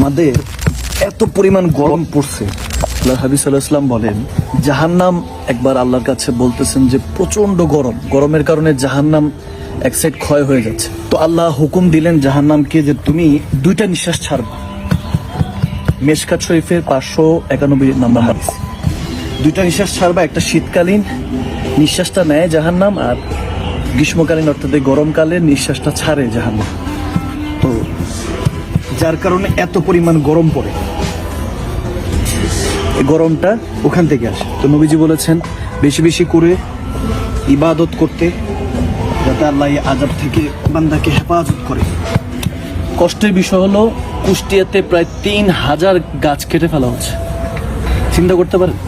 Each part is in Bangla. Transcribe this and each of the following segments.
আমাদের এত পরিমাণ গরম পড়ছে। আল্লাহ হাবিব সাল্লাহাম বলেন, জাহান্নাম একবার আল্লাহর কাছে বলতেছেন যে প্রচণ্ড গরম। গরমের কারণে জাহান্নাম এক সাইড ক্ষয় হয়ে যাচ্ছে। তো আল্লাহ হুকুম দিলেন জাহান্নামকে যে তুমি দুইটা নিঃশ্বাস ছাড়বা। মেশকাত শরীফের পাঁচশো একানব্বই নাম্বার হাদিস। দুইটা নিঃশ্বাস ছাড়বা, একটা শীতকালীন নিঃশ্বাসটা নেয় জাহান্নাম আর গ্রীষ্মকালীন অর্থাৎ গরমকালে নিঃশ্বাসটা ছাড়ে জাহান্নাম। যার কারণে এত পরিমাণ গরম পড়ে। গরমটা ওখান থেকে আসে। তো নবীজি বলেছেন, বেশি বেশি করে ইবাদত করতে যাতে আল্লাহ আজাব থেকে বান্দাকে হেফাজত করে। কষ্টের বিষয় হলো, কুষ্টিয়াতে প্রায় তিন হাজার গাছ কেটে ফেলা হচ্ছে। চিন্তা করতে পারেন,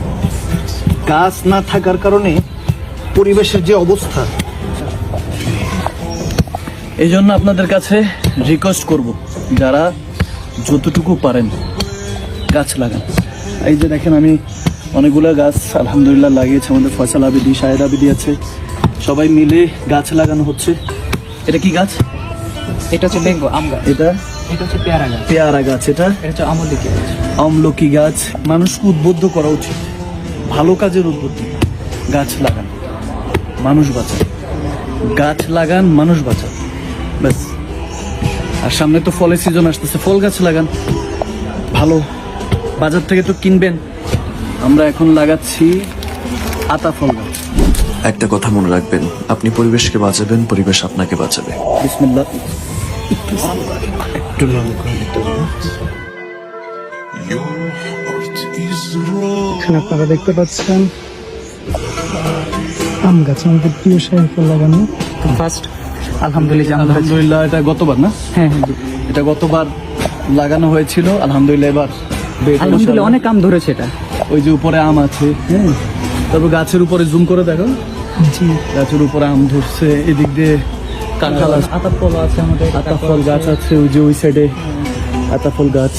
গাছ না থাকার কারণে পরিবেশের যে অবস্থা এই জন্য আপনাদের কাছে রিকোয়েস্ট করব, যারা যতটুকু পারেন গাছ লাগান। এই যে দেখেন আমি অনেকগুলো গাছ আলহামদুলিল্লাহ লাগিয়েছে আমাদের ফয়সাল আবিদি শাহেদ আবিদি আছে। সবাই মিলে গাছ লাগানো হচ্ছে। এটা কি গাছ? এটা হচ্ছে বেঙ্গো আম গাছ। এটা? এটা হচ্ছে পেয়ারা গাছ। পেয়ারা গাছ এটা? এটা হচ্ছে আমলিকি গাছ। আমলকি গাছ। মানুষকে উদ্বুদ্ধ করা উচিত। ভালো কাজের উদ্বুদ্ধ। গাছ লাগান। মানুষ বাঁচান। গাছ লাগান মানুষ বাঁচান। ব্যাস। আর সামনে তো ফলের সিজন আসতেছে। ফল গাছ লাগান। ভালো। বাজার থেকে তো কিনবেন। আমরা এখন লাগাচ্ছি আতা ফল গাছ। একটা কথা মনে রাখবেন আপনি পরিবেশকে বাঁচাবেন পরিবেশ আপনাকে বাঁচাবে। বিসমিল্লাহ। এখানে আপনারা দেখতে পাচ্ছেন আম গাছ। আমাদের প্রিয় সাহেব লাগানো। ফার্স্ট আলহামদুলিল্লাহ আম ধরেছে। আলহামদুলিল্লাহ এটা গতবার না? হ্যাঁ হ্যাঁ এটা গতবার লাগানো হয়েছিল আলহামদুলিল্লাহ এবার আলহামদুলিল্লাহ অনেক আম ধরেছে এটা। ওই যে উপরে আম আছে। হ্যাঁ তারপর গাছের উপরে জুম করে দেখো। জি। গাছের উপরে আম ধরছে এদিক দিয়ে কাঁঠাল আছে। আতা ফল আছে আমাদের আতা ফল গাছ আছে। ওই যে ওই সাইডে আতা ফল গাছ।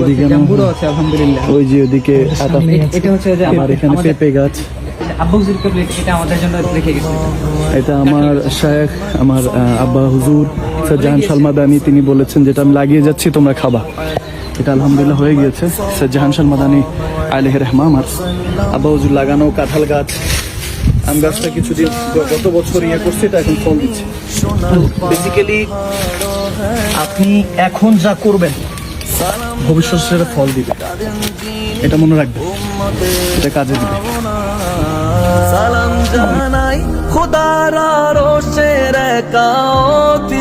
এদিকে আছে আলহামদুলিল্লাহ। ওই যে ওদিকে আতা। এটা হচ্ছে যে আর এখানে পেঁপে গাছ। আব্বু হুজুর কেবল এটা আমাদের জন্য রেখে গেছে। এটা আমার শায়েখ আমার আব্বা হুজুর স্যার জাহান সালমাদানি তিনি বলেছেন যেটা আমি লাগিয়ে যাচ্ছি তোমরা খাবা। এটা আলহামদুলিল্লাহ হয়ে গিয়েছে। স্যার জাহান সালমাদানি আলহ রহমা আমার। আব্বা হুজুর লাগানো কাঁঠাল গাছ আম গাছটা কিছুদিন গত বছর ইয়ে করছে এটা এখন ফল দিচ্ছে। বেসিক্যালি আপনি এখন যা করবেন ভবিষ্যৎ সেটা ফল দিবে এটা মনে রাখবেন এটা কাজে দিবে। সালাম জানাই খোদার রোশের কাতি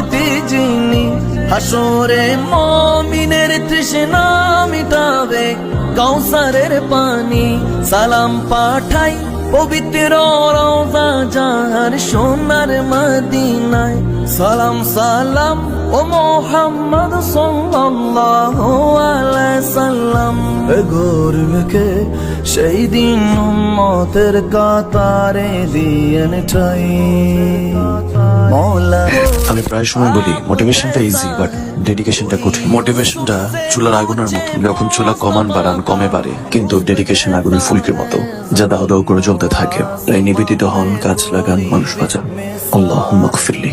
যিনি হাসরে মমিনের তৃষ্ণা মিটাবে কৌসারের পানি। সালাম পাঠাই পবিত্র রওজা জাহার সোনার মদিনায়। সালাম সালাম ও মোহাম্মদ সাল্লাল্লাহু আলাইহি সাল্লাম। গর্বকে সেই দিন উম্মতের কাতারে দিয়েন ঠাই। আমি প্রায় সময় বলি মোটিভেশনটা ইজি বাট ডেডিকেশনটা কঠিন। মোটিভেশনটা চুলার আগুনের মতো যখন চুলা কমান বাড়ান কমে বাড়ে। কিন্তু ডেডিকেশন আগুনের ফুলকির মতো যা দাও দাও করে জ্বলতে থাকে। তাই নিবেদিত হন কাজ লাগান মানুষ বাঁচান। আল্লাহ ফিরলি